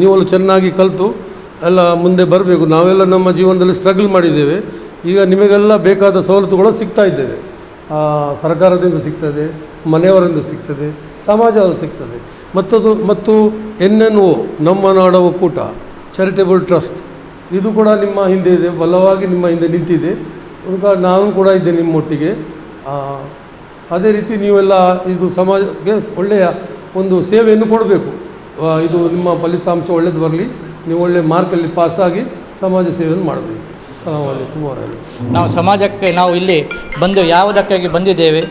ನೀವೆಲ್ಲ ಚೆನ್ನಾಗಿ ಕಲಿತು ಎಲ್ಲ ಮುಂದೆ ಬರಬೇಕು. ನಾವೆಲ್ಲ ನಮ್ಮ ಜೀವನದಲ್ಲಿ ಸ್ಟ್ರಗಲ್ ಮಾಡಿದ್ದೇವೆ. ಈಗ ನಿಮಗೆಲ್ಲ ಬೇಕಾದ ಸವಲತ್ತುಗಳು ಸಿಗ್ತಾ ಇದ್ದೇವೆ. ಸರ್ಕಾರದಿಂದ ಸಿಗ್ತದೆ, ಮನೆಯವರಿಂದ ಸಿಗ್ತದೆ ಸಮಾಜದಿಂದ ಸಿಗ್ತದೆ. ಮತ್ತದು, ಮತ್ತು ಎನ್ ಎನ್ ಒ ನಮ್ಮ ನಾಡ ಒಕ್ಕೂಟ ಚಾರಿಟೇಬಲ್ ಟ್ರಸ್ಟ್ ಇದು ಕೂಡ ನಿಮ್ಮ ಹಿಂದೆ ಇದೆ, ಬಲವಾಗಿ ನಿಮ್ಮ ಹಿಂದೆ ನಿಂತಿದೆ. ನಾನು ಕೂಡ ಇದ್ದೆ ನಿಮ್ಮೊಟ್ಟಿಗೆ. ಅದೇ ರೀತಿ ನೀವೆಲ್ಲ ಇದು ಸಮಾಜಕ್ಕೆ ಒಳ್ಳೆಯ ಒಂದು ಸೇವೆಯನ್ನು ಕೊಡಬೇಕು. ಇದು ನಿಮ್ಮ ಫಲಿತಾಂಶ ಒಳ್ಳೇದು ಬರಲಿ, ನೀವು ಒಳ್ಳೆ ಮಾರ್ಕಲ್ಲಿ ಪಾಸಾಗಿ ಸಮಾಜ ಸೇವೆಯನ್ನು ಮಾಡಬೇಕು. ನಾವು ಸಮಾಜಕ್ಕೆ ನಾವು ಇಲ್ಲಿ ಬಂದು ಯಾವುದಕ್ಕಾಗಿ ಬಂದಿದ್ದೇವೆ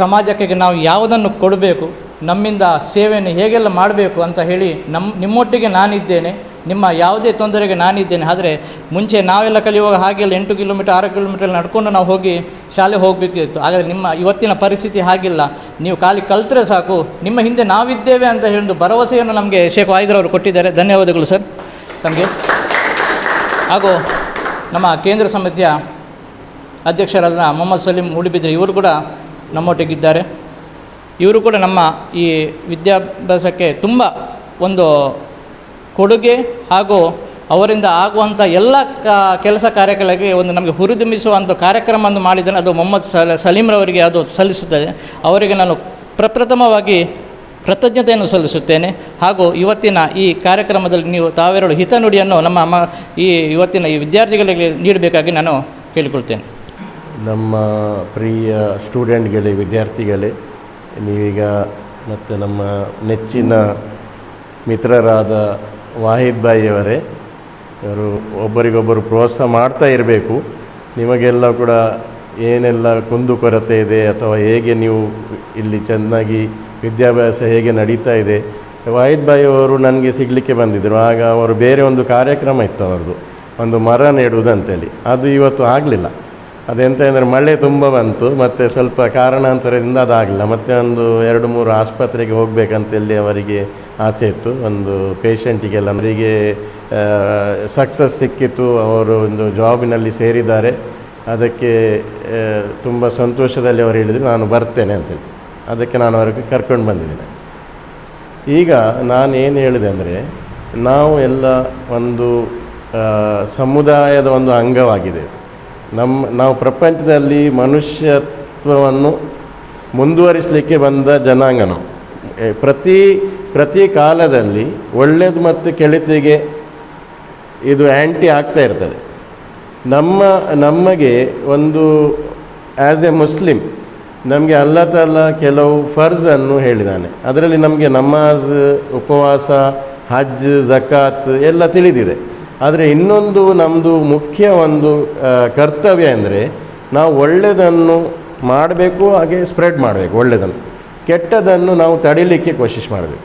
ಸಮಾಜಕ್ಕೆ ನಾವು ಯಾವುದನ್ನು ಕೊಡಬೇಕು, ನಮ್ಮಿಂದ ಸೇವೆಯನ್ನು ಹೇಗೆಲ್ಲ ಮಾಡಬೇಕು ಅಂತ ಹೇಳಿ ನಮ್ಮ ನಿಮ್ಮೊಟ್ಟಿಗೆ ನಾನಿದ್ದೇನೆ. ನಿಮ್ಮ ಯಾವುದೇ ತೊಂದರೆಗೆ ನಾನಿದ್ದೇನೆ, ಆದರೆ ಮುಂಚೆ ನಾವೆಲ್ಲ ಕಲಿಯುವಾಗ ಹಾಗೆಲ್ಲ ಎಂಟು ಕಿಲೋಮೀಟರ್, ಆರು ಕಿಲೋಮೀಟರ್ ನಡ್ಕೊಂಡು ನಾವು ಹೋಗಿ ಶಾಲೆ ಹೋಗಬೇಕಿತ್ತು. ಆದರೆ ನಿಮ್ಮ ಇವತ್ತಿನ ಪರಿಸ್ಥಿತಿ ಹಾಗಿಲ್ಲ. ನೀವು ಖಾಲಿ ಕಲ್ತರೆ ಸಾಕು. ನಿಮ್ಮ ಹಿಂದೆ ನಾವಿದ್ದೇವೆ ಅಂತ ಹೇಳಿದ್ದು ಭರವಸೆಯನ್ನು ನಮಗೆ ಶೇಖ್ ವಾಯ್ದ್ರವರು ಕೊಟ್ಟಿದ್ದಾರೆ. ಧನ್ಯವಾದಗಳು ಸರ್. ತಮಗೆ. ಹಾಗೂ ನಮ್ಮ ಕೇಂದ್ರ ಸಮಿತಿಯ ಅಧ್ಯಕ್ಷರಾದ ಮೊಹಮ್ಮದ್ ಸಲೀಂ ಉಳಿಬಿದ್ರೆ ಇವರು ಕೂಡ ನಮ್ಮೊಟ್ಟಿಗಿದ್ದಾರೆ. ಇವರು ಕೂಡ ನಮ್ಮ ಈ ವಿದ್ಯಾಭ್ಯಾಸಕ್ಕೆ ತುಂಬ ಒಂದು ಕೊಡುಗೆ ಹಾಗೂ ಅವರಿಂದ ಆಗುವಂಥ ಎಲ್ಲ ಕೆಲಸ ಕಾರ್ಯಗಳಿಗೆ ಒಂದು ನಮಗೆ ಹುರಿದುಂಬಿಸುವಂಥ ಕಾರ್ಯಕ್ರಮವನ್ನು ಮಾಡಿದರೆ ಅದು ಮೊಹಮ್ಮದ್ ಸಲ ಸಲೀಮ್ರವರಿಗೆ ಅದು ಸಲ್ಲಿಸುತ್ತದೆ. ಅವರಿಗೆ ನಾನು ಪ್ರಪ್ರಥಮವಾಗಿ ಕೃತಜ್ಞತೆಯನ್ನು ಸಲ್ಲಿಸುತ್ತೇನೆ. ಹಾಗೂ ಇವತ್ತಿನ ಈ ಕಾರ್ಯಕ್ರಮದಲ್ಲಿ ನೀವು ತಾವೆರಡು ಹಿತನುಡಿಯನ್ನು ನಮ್ಮ ಮ ಈ ಇವತ್ತಿನ ಈ ವಿದ್ಯಾರ್ಥಿಗಳಿಗೆ ನೀಡಬೇಕಾಗಿ ನಾನು ಕೇಳಿಕೊಳ್ತೇನೆ. ನಮ್ಮ ಪ್ರಿಯ ಸ್ಟೂಡೆಂಟ್ಗಳೇ, ವಿದ್ಯಾರ್ಥಿಗಳೇ, ನೀವೀಗ ಮತ್ತು ನಮ್ಮ ನೆಚ್ಚಿನ ಮಿತ್ರರಾದ ವಾಹಿದ್ ಬಾಯಿಯವರೇ ಇವರು ಒಬ್ಬರಿಗೊಬ್ಬರು ಪ್ರೋತ್ಸಾಹ ಮಾಡ್ತಾ ಇರಬೇಕು. ನಿಮಗೆಲ್ಲ ಕೂಡ ಏನೆಲ್ಲ ಕುಂದುಕೊರತೆ ಇದೆ ಅಥವಾ ಹೇಗೆ ನೀವು ಇಲ್ಲಿ ಚೆನ್ನಾಗಿ ವಿದ್ಯಾಭ್ಯಾಸ ಹೇಗೆ ನಡೀತಾ ಇದೆ? ವಾಹಿದ್ ಬಾಯಿ ಅವರು ನನಗೆ ಸಿಗಲಿಕ್ಕೆ ಬಂದಿದ್ದರು ಆಗ ಅವರು ಬೇರೆ ಒಂದು ಕಾರ್ಯಕ್ರಮ ಇತ್ತು ಅವ್ರದ್ದು. ಒಂದು ಮರ ನೆಡುವುದಂತೇಳಿ. ಅದು ಇವತ್ತು ಆಗಲಿಲ್ಲ. ಅದೆಂತ ಅಂದರೆ ಮಳೆ ತುಂಬ ಬಂತು, ಮತ್ತು ಸ್ವಲ್ಪ ಕಾರಣಾಂತರದಿಂದ ಅದಾಗಲಿಲ್ಲ. ಮತ್ತು ಒಂದು ಎರಡು ಮೂರು ಆಸ್ಪತ್ರೆಗೆ ಹೋಗಬೇಕಂತೇಳಿ ಅವರಿಗೆ ಆಸೆ ಇತ್ತು. ಒಂದು ಪೇಷಂಟಿಗೆಲ್ಲ ಅವರಿಗೆ ಸಕ್ಸಸ್ ಸಿಕ್ಕಿತ್ತು ಅವರು ಒಂದು ಜಾಬಿನಲ್ಲಿ ಸೇರಿದ್ದಾರೆ. ಅದಕ್ಕೆ ತುಂಬ ಸಂತೋಷದಲ್ಲಿ ಅವರು ಹೇಳಿದರು, ನಾನು ಬರ್ತೇನೆ ಅಂತೇಳಿ ಅದಕ್ಕೆ ನಾನು ಅವ್ರಿಗೆ ಕರ್ಕೊಂಡು ಬಂದಿದ್ದೇನೆ. ಈಗ ನಾನು ಏನು ಹೇಳಿದೆ ಅಂದರೆ, ನಾವು ಎಲ್ಲ ಒಂದು ಸಮುದಾಯದ ಒಂದು ಅಂಗವಾಗಿದೆ. ನಮ್ಮ ನಾವು ಪ್ರಪಂಚದಲ್ಲಿ ಮನುಷ್ಯತ್ವವನ್ನು ಮುಂದುವರಿಸಲಿಕ್ಕೆ ಬಂದ ಜನಾಂಗ ಪ್ರತಿ ಪ್ರತಿ ಕಾಲದಲ್ಲಿ ಒಳ್ಳೆಯದು ಮತ್ತು ಕೆಳತಿಗೆ ಇದು ಆ್ಯಂಟಿ ಆಗ್ತಾ ಇರ್ತದೆ. ನಮ್ಮ, ನಮಗೆ ಒಂದು ಆ್ಯಸ್ ಎ ಮುಸ್ಲಿಮ್ ನಮಗೆ ಅಲ್ಲಾ ತಲ್ಲ ಕೆಲವು ಫರ್ಜನ್ನು ಹೇಳಿದ್ದಾನೆ ಅದರಲ್ಲಿ ನಮಗೆ ನಮಾಜ್, ಉಪವಾಸ, ಹಜ್, ಜಕಾತ್ ಎಲ್ಲ ತಿಳಿದಿದೆ. ಆದರೆ ಇನ್ನೊಂದು ನಮ್ಮದು ಮುಖ್ಯ ಒಂದು ಕರ್ತವ್ಯ ಅಂದರೆ ನಾವು ಒಳ್ಳೆಯದನ್ನು ಮಾಡಬೇಕು, ಹಾಗೆ ಸ್ಪ್ರೆಡ್ ಮಾಡಬೇಕು ಒಳ್ಳೆಯದನ್ನು ಕೆಟ್ಟದನ್ನು ನಾವು ತಡಿಲಿಕ್ಕೆ ಕೋಶಿಶ್ ಮಾಡಬೇಕು.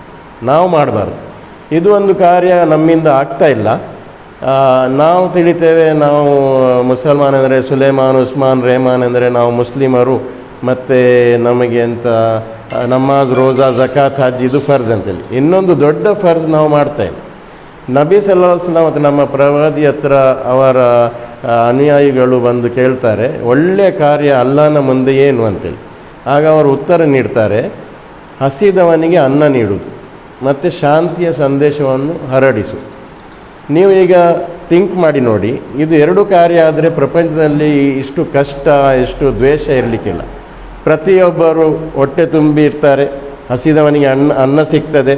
ನಾವು ಮಾಡಬಾರ್ದು. ಇದು ಒಂದು ಕಾರ್ಯ ನಮ್ಮಿಂದ ಆಗ್ತಾ ಇಲ್ಲ. ನಾವು ತಿಳಿತೇವೆ ನಾವು, ಮುಸಲ್ಮಾನ್ ಅಂದರೆ ಸುಲೇಮಾನ್, ಉಸ್ಮಾನ್ ರೆಹಮಾನ್ ಅಂದರೆ ನಾವು ಮುಸ್ಲಿಮರು, ಮತ್ತು ನಮಗೆ ಅಂತ ನಮಾಜ್, ರೋಜಾ, ಜಕಾತ್, ಹಜ್, ಇದು ಫರ್ಜ್ ಅಂತೇಳಿ. ಇನ್ನೊಂದು ದೊಡ್ಡ ಫರ್ಜ್ ನಾವು ಮಾಡ್ತಾ ಇಲ್ಲ. ನಬಿ ಸಲ್ಲಾಹ್ ಮತ್ತು ನಮ್ಮ ಪ್ರವಾದಿ ಹತ್ರ ಅವರ ಅನುಯಾಯಿಗಳು ಬಂದು ಕೇಳ್ತಾರೆ ಒಳ್ಳೆಯ ಕಾರ್ಯ ಅಲ್ಲನ ಮುಂದೆ ಏನು ಅಂತೇಳಿ ಆಗ ಅವರು ಉತ್ತರ ನೀಡ್ತಾರೆ, ಹಸಿದವನಿಗೆ ಅನ್ನ ನೀಡುವುದು ಮತ್ತು ಶಾಂತಿಯ ಸಂದೇಶವನ್ನು ಹರಡಿಸು. ನೀವು ಈಗ ಥಿಂಕ್ ಮಾಡಿ ನೋಡಿ, ಇದು ಎರಡು ಕಾರ್ಯ ಆದರೆ ಪ್ರಪಂಚದಲ್ಲಿ ಇಷ್ಟು ಕಷ್ಟ, ಇಷ್ಟು ದ್ವೇಷ ಇರಲಿಕ್ಕಿಲ್ಲ. ಪ್ರತಿಯೊಬ್ಬರು ಹೊಟ್ಟೆ ತುಂಬಿ ಇರ್ತಾರೆ, ಹಸಿದವನಿಗೆ ಅನ್ನ ಅನ್ನ ಸಿಗ್ತದೆ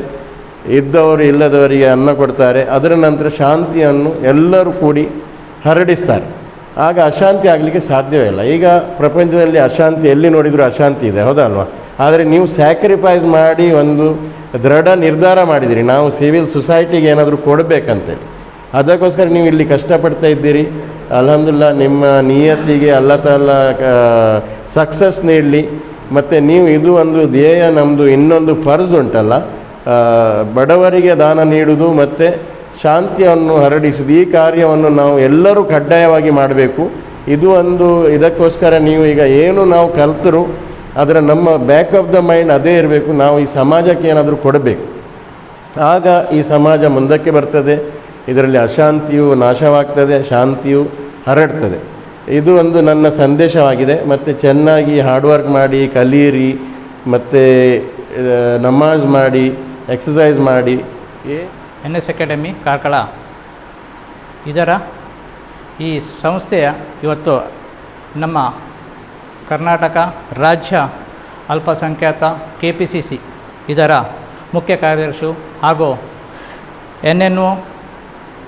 ಇದ್ದವರು ಇಲ್ಲದವರಿಗೆ ಅನ್ನ ಕೊಡ್ತಾರೆ. ಅದರ ನಂತರ ಶಾಂತಿಯನ್ನು ಎಲ್ಲರೂ ಕೂಡಿ ಹರಡಿಸ್ತಾರೆ. ಆಗ ಅಶಾಂತಿ ಆಗಲಿಕ್ಕೆ ಸಾಧ್ಯವೇ ಇಲ್ಲ. ಈಗ ಪ್ರಪಂಚದಲ್ಲಿ ಅಶಾಂತಿ, ಎಲ್ಲಿ ನೋಡಿದರೂ ಅಶಾಂತಿ ಇದೆ. ಹೌದಲ್ವಾ ಆದರೆ ನೀವು ಸ್ಯಾಕ್ರಿಫೈಸ್ ಮಾಡಿ ಒಂದು ದೃಢ ನಿರ್ಧಾರ ಮಾಡಿದಿರಿ. ನಾವು ಸಿವಿಲ್ ಸೊಸೈಟಿಗೆ ಏನಾದರೂ ಕೊಡಬೇಕಂತೇಳಿ. ಅದಕ್ಕೋಸ್ಕರ ನೀವು ಇಲ್ಲಿ ಕಷ್ಟಪಡ್ತಾ ಇದ್ದೀರಿ. ಅಲ್ಹಮ್ದುಲಿಲ್ಲ, ನಿಮ್ಮ ನಿಯತ್ತಿಗೆ ಅಲ್ಲ ತಾಲ ಸಕ್ಸಸ್ ನೀಡಲಿ. ಮತ್ತು ನೀವು ಇದು ಒಂದು ಧ್ಯೇಯ ನಮ್ಮದು ಇನ್ನೊಂದು ಫರ್ಜ್ ಉಂಟಲ್ಲ. ಬಡವರಿಗೆ ದಾನ ನೀಡುವುದು ಮತ್ತು ಶಾಂತಿಯನ್ನು ಹರಡಿಸುವುದು ಈ ಕಾರ್ಯವನ್ನು ನಾವು ಎಲ್ಲರೂ ಕಡ್ಡಾಯವಾಗಿ ಮಾಡಬೇಕು. ಇದು ಒಂದು, ಇದಕ್ಕೋಸ್ಕರ ನೀವು ಈಗ ಏನು ನಾವು ಕಲ್ತರು, ಅದರ ನಮ್ಮ ಬ್ಯಾಕ್ ಆಫ್ ದ ಮೈಂಡ್ ಅದೇ ಇರಬೇಕು. ನಾವು ಈ ಸಮಾಜಕ್ಕೆ ಏನಾದರೂ ಕೊಡಬೇಕು. ಆಗ ಈ ಸಮಾಜ ಮುಂದಕ್ಕೆ ಬರ್ತದೆ. ಇದರಲ್ಲಿ ಅಶಾಂತಿಯು ನಾಶವಾಗ್ತದೆ, ಶಾಂತಿಯು ಹರಡ್ತದೆ. ಇದು ಒಂದು ನನ್ನ ಸಂದೇಶವಾಗಿದೆ. ಮತ್ತು ಚೆನ್ನಾಗಿ ಹಾರ್ಡ್ ವರ್ಕ್ ಮಾಡಿ ಕಲಿಯಿರಿ ಮತ್ತು ನಮಾಜ್ ಮಾಡಿ ಎಕ್ಸಸೈಸ್ ಮಾಡಿ. N S academy, Karkala. ಇದರ ಈ ಸಂಸ್ಥೆಯ ಇವತ್ತು ನಮ್ಮ ಕರ್ನಾಟಕ ರಾಜ್ಯ ಅಲ್ಪಸಂಖ್ಯಾತ ಕೆ ಪಿ ಸಿ ಸಿ ಇದರ ಮುಖ್ಯ ಕಾರ್ಯದರ್ಶಿ ಹಾಗೂ ಎನ್ ಎನ್ ಒ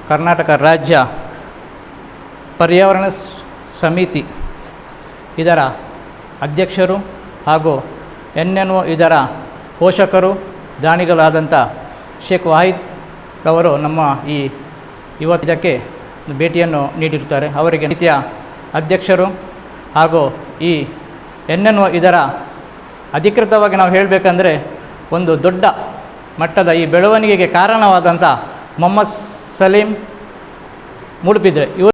ಕರ್ನಾಟಕ ರಾಜ್ಯ ಪರ್ಯಾವರಣ ಸಮಿತಿ ಇದರ ಅಧ್ಯಕ್ಷರು ಹಾಗೂ ಎನ್ ಎನ್ ಒ ಇದರ ಪೋಷಕರು ದಾನಿಗಳಾದಂಥ ಶೇಖ್ ವಾಹಿದ್ ರವರು ನಮ್ಮ ಈ ಇವತ್ತಿದಕ್ಕೆ ಭೇಟಿಯನ್ನು ನೀಡಿರುತ್ತಾರೆ. ಅವರಿಗೆ ನಿತ್ಯ ಅಧ್ಯಕ್ಷರು ಹಾಗೂ ಈ ಎನ್ ಎನ್ ಇದರ ಅಧಿಕೃತವಾಗಿ ನಾವು ಹೇಳಬೇಕಂದ್ರೆ ಒಂದು ದೊಡ್ಡ ಮಟ್ಟದ ಈ ಬೆಳವಣಿಗೆಗೆ ಕಾರಣವಾದಂಥ ಮೊಹಮ್ಮದ್ ಸಲೀಂ ಮುಡುಪಿದ್ರೆ. ಇವರು